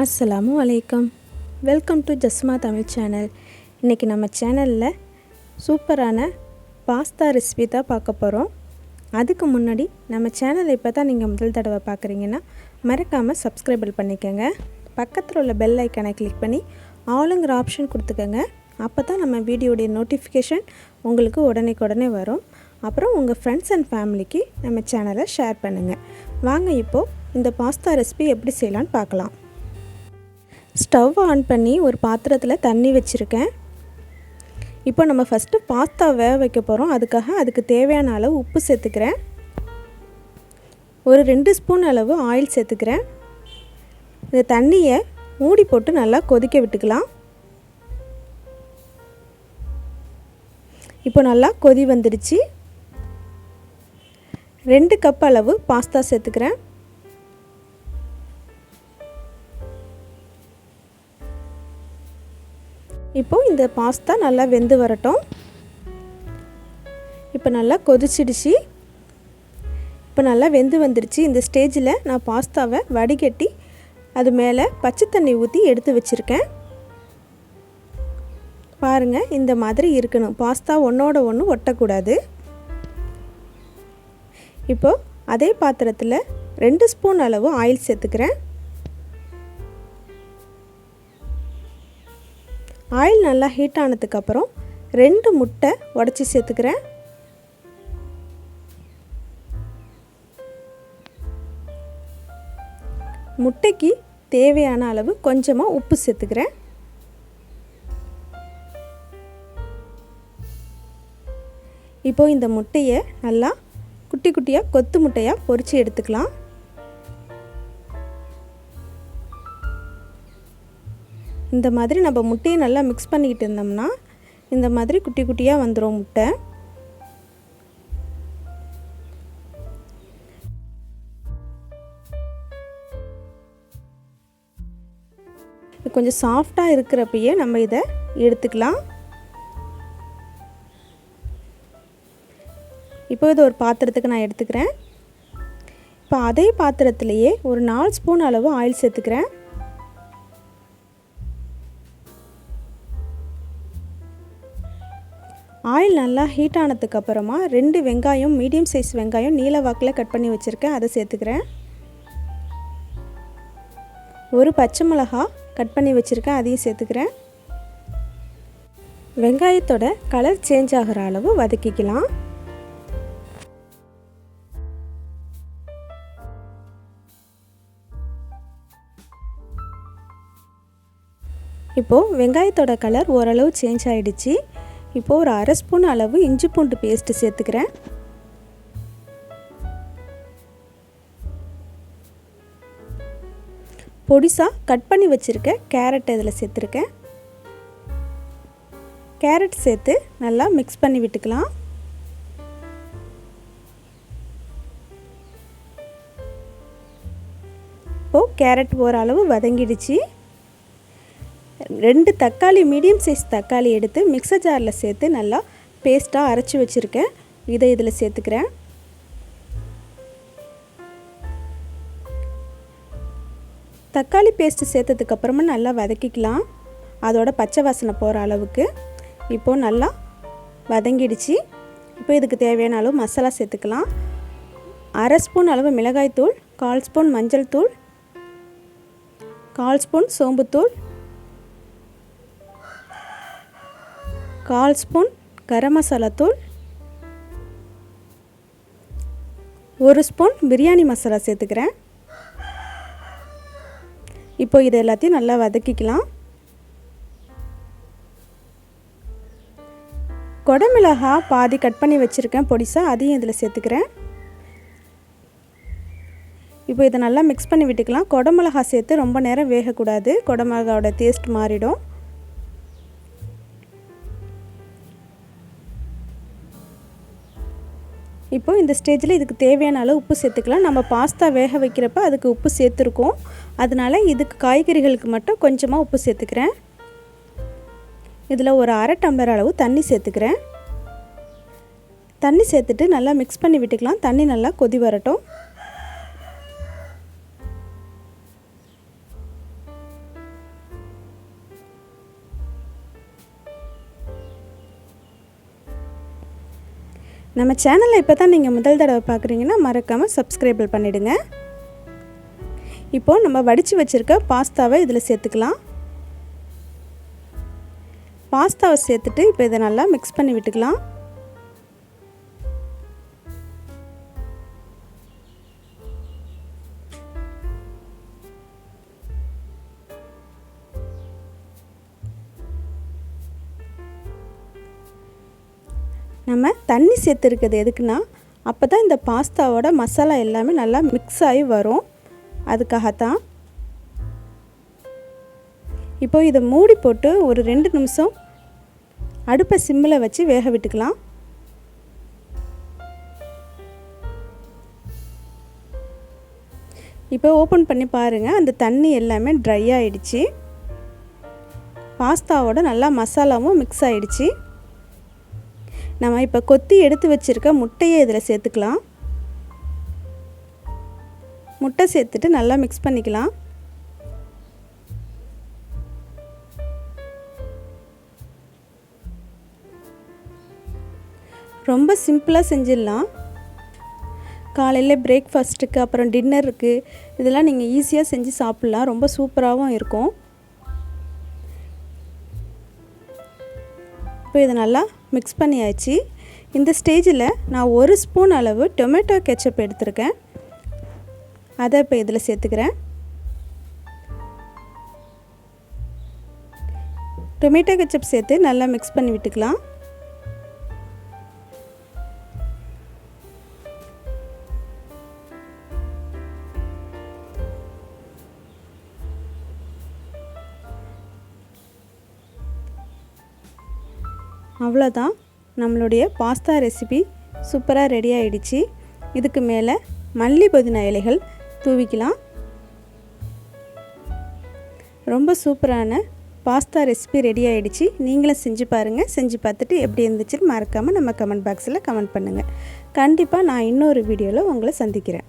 அஸ்ஸலாமு அலைக்கம். Welcome to Jasma Tamil channel. இன்றைக்கி நம்ம சேனலில் சூப்பரான பாஸ்தா ரெசிபி தான் பார்க்க போகிறோம் அதுக்கு முன்னாடி நம்ம சேனலை இப்போ தான் நீங்கள் முதல் தடவை பார்க்குறீங்கன்னா மறக்காமல் சப்ஸ்கிரைபிள் பண்ணிக்கோங்க. பக்கத்தில் உள்ள பெல் ஐக்கனை கிளிக் பண்ணி ஆளுங்கிற ஆப்ஷன் கொடுத்துக்கோங்க. அப்போ தான் நம்ம வீடியோடைய நோட்டிஃபிகேஷன் உங்களுக்கு உடனே உடனே வரும். அப்புறம் உங்கள் ஃப்ரெண்ட்ஸ் அண்ட் ஃபேமிலிக்கு நம்ம சேனலை ஷேர் பண்ணுங்கள் வாங்க இப்போது இந்த பாஸ்தா ரெசிபி எப்படி செய்யலான்னு பார்க்கலாம். ஸ்டவ் ஆன் பண்ணி ஒரு பாத்திரத்தில் தண்ணி வச்சுருக்கேன். இப்போ நம்ம ஃபஸ்ட்டு பாஸ்தா வேக வைக்க போகிறோம் அதுக்காக அதுக்கு தேவையான அளவு உப்பு சேர்த்துக்கிறேன். ஒரு ரெண்டு ஸ்பூன் அளவு ஆயில் சேர்த்துக்கிறேன். இந்த தண்ணியை மூடி போட்டு நல்லா கொதிக்க விட்டுக்கலாம். இப்போ நல்லா கொதி வந்துடுச்சு. ரெண்டு கப் அளவு பாஸ்தா சேர்த்துக்கிறேன். இப்போது இந்த பாஸ்தா நல்லா வெந்து வரட்டும். இப்போ நல்லா கொதிச்சிடுச்சு. இப்போ நல்லா வெந்து வந்துடுச்சு. இந்த ஸ்டேஜில் நான் பாஸ்தாவை வடிகட்டி அது மேலே பச்சை தண்ணி ஊற்றி எடுத்து வச்சுருக்கேன். பாருங்கள் இந்த மாதிரி இருக்கணும். பாஸ்தா ஒன்றோட ஒன்று ஒட்டக்கூடாது. இப்போது அதே பாத்திரத்தில் ரெண்டு ஸ்பூன் அளவு ஆயில் சேர்த்துக்கிறேன். ஆயில் நல்லா ஹீட் ஆனதுக்கப்புறம் ரெண்டு முட்டை உடச்சி சேர்த்துக்கிறேன். முட்டைக்கு தேவையான அளவு கொஞ்சமாக உப்பு சேர்த்துக்கிறேன். இப்போது இந்த முட்டையை நல்லா குட்டி குட்டியாக கொத்து முட்டையாக பொரித்து எடுத்துக்கலாம். இந்த மாதிரி நம்ம முட்டையை நல்லா மிக்ஸ் பண்ணிக்கிட்டு இருந்தோம்னா இந்த மாதிரி குட்டி குட்டியாக வந்துடும் முட்டை. கொஞ்சம் சாஃப்டாக இருக்கிறப்பயே நம்ம இதை எடுத்துக்கலாம். இப்போ இது ஒரு பாத்திரத்துக்கு நான் எடுத்துக்கிறேன். இப்போ அதே பாத்திரத்துலேயே ஒரு நாலு ஸ்பூன் அளவு ஆயில் சேர்த்துக்கிறேன். ஆயில் நல்லா ஹீட் ஆனதுக்கப்புறமா ரெண்டு வெங்காயம் மீடியம் சைஸ் வெங்காயம் நீல வாக்கில் கட் பண்ணி வச்சுருக்கேன். அதை சேர்த்துக்கிறேன். ஒரு பச்சை மிளகா கட் பண்ணி வச்சுருக்கேன். அதையும் சேர்த்துக்கிறேன். வெங்காயத்தோட கலர் சேஞ்ச் ஆகிற அளவு வதக்கிக்கலாம். இப்போது வெங்காயத்தோட கலர் ஓரளவு சேஞ்ச் ஆகிடுச்சு இப்போது ஒரு அரை ஸ்பூன் அளவு இஞ்சி பூண்டு பேஸ்ட்டு சேர்த்துக்கிறேன். பொடிசாக கட் பண்ணி வச்சுருக்க கேரட் இதில் சேர்த்துருக்கேன். கேரட் சேர்த்து நல்லா மிக்ஸ் பண்ணி விட்டுக்கலாம். இப்போது கேரட் ஓரளவு வதங்கிடுச்சு. ரெண்டு தக்காளி மீடியம் சைஸ் தக்காளி எடுத்து மிக்சர் ஜாரில் சேர்த்து நல்லா பேஸ்ட்டாக அரைச்சி வச்சுருக்கேன். இதை இதில் சேர்த்துக்கிறேன். தக்காளி பேஸ்ட்டு சேர்த்ததுக்கப்புறமா நல்லா வதக்கிக்கலாம். அதோட பச்சை வாசனை போகிற அளவுக்கு. இப்போது நல்லா வதங்கிடுச்சு. இப்போ இதுக்கு தேவையான அளவு மசாலா சேர்த்துக்கலாம். அரை ஸ்பூன் அளவு மிளகாய்த்தூள் கால் ஸ்பூன் மஞ்சள் தூள் கால் ஸ்பூன் சோம்புத்தூள் கால் ஸ்பூன் கரம் மசாலா தூள் ஒரு ஸ்பூன் பிரியாணி மசாலா சேர்த்துக்கிறேன். இப்போ இது எல்லாத்தையும் நல்லா வதக்கிக்கலாம். கொடமிளகா பாதி கட் பண்ணி வச்சுருக்கேன் பொடிசாக அதையும் இதில் சேர்த்துக்கிறேன். இப்போ இதை நல்லா மிக்ஸ் பண்ணி விட்டுக்கலாம். கொடமிளகா சேர்த்து ரொம்ப நேரம் வேகக்கூடாது. கொடமிளகாவோட டேஸ்ட் மாறிடும். இந்த ஸ்டேஜில் இதுக்கு தேவையான அளவு உப்பு சேர்த்துக்கலாம். நம்ம பாஸ்தா வேக வைக்கிறப்ப அதுக்கு உப்பு சேர்த்துருக்கோம். அதனால் இதுக்கு காய்கறிகளுக்கு மட்டும் கொஞ்சமாக உப்பு சேர்த்துக்கிறேன். இதில் ஒரு அரை டம்ளர் அளவு தண்ணி சேர்த்துக்கிறேன். தண்ணி சேர்த்துட்டு நல்லா மிக்ஸ் பண்ணி விட்டுக்கலாம். தண்ணி நல்லா கொதி வரட்டும். நம்ம சேனலை இப்போ தான் நீங்கள் முதல் தடவை பார்க்குறீங்கன்னா மறக்காமல் சப்ஸ்கிரைபிள் பண்ணிவிடுங்க இப்போது நம்ம வடித்து வச்சுருக்க பாஸ்தாவை இதில் சேர்த்துக்கலாம். பாஸ்தாவை சேர்த்துட்டு இப்போ இதை நல்லா மிக்ஸ் பண்ணி விட்டுக்கலாம். நம்ம தண்ணி சேர்த்துருக்கிறது எதுக்குன்னா அப்போ தான் இந்த பாஸ்தாவோட மசாலா எல்லாமே நல்லா மிக்ஸ் ஆகி வரும். அதுக்காகத்தான். இப்போ இதை மூடி போட்டு ஒரு ரெண்டு நிமிஷம் அடுப்பை சிம்மில் வச்சு வேக விட்டுக்கலாம். இப்போ ஓப்பன் பண்ணி பாருங்கள் அந்த தண்ணி எல்லாமே ட்ரை ஆகிடுச்சு பாஸ்தாவோட நல்லா மசாலாவும் மிக்ஸ் ஆகிடுச்சு நம்ம இப்போ கொத்தி எடுத்து வச்சுருக்க முட்டையை இதில் சேர்த்துக்கலாம். முட்டை சேர்த்துட்டு நல்லா மிக்ஸ் பண்ணிக்கலாம். ரொம்ப சிம்பிளாக செஞ்சிடலாம். காலையில் பிரேக்ஃபாஸ்ட்டுக்கு அப்புறம் டின்னருக்கு இதெல்லாம் நீங்கள் ஈஸியாக செஞ்சு சாப்பிட்லாம். ரொம்ப சூப்பராகவும் இருக்கும். இப்போ இதை நல்லா மிக்ஸ் பண்ணியாச்சு. இந்த ஸ்டேஜில் நான் ஒரு ஸ்பூன் அளவு டொமேட்டோ கெச்சப் எடுத்திருக்கேன். அதை இப்போ இதில் சேர்த்துக்கிறேன். டொமேட்டோ கெச்சப் சேர்த்து நல்லா மிக்ஸ் பண்ணி விட்டுக்கலாம். அவ்வளோதான். நம்மளுடைய பாஸ்தா ரெசிபி சூப்பராக ரெடி ஆகிடுச்சு இதுக்கு மேலே மல்லி புதினா இலைகள் தூவிக்கலாம். ரொம்ப சூப்பரான பாஸ்தா ரெசிபி ரெடி ஆகிடுச்சு நீங்களும் செஞ்சு பாருங்கள் செஞ்சு பார்த்துட்டு எப்படி இருந்துச்சுன்னு மறக்காமல் நம்ம கமெண்ட் பாக்ஸில் கமெண்ட் பண்ணுங்கள் கண்டிப்பாக நான் இன்னொரு வீடியோவில் உங்களை சந்திக்கிறேன்.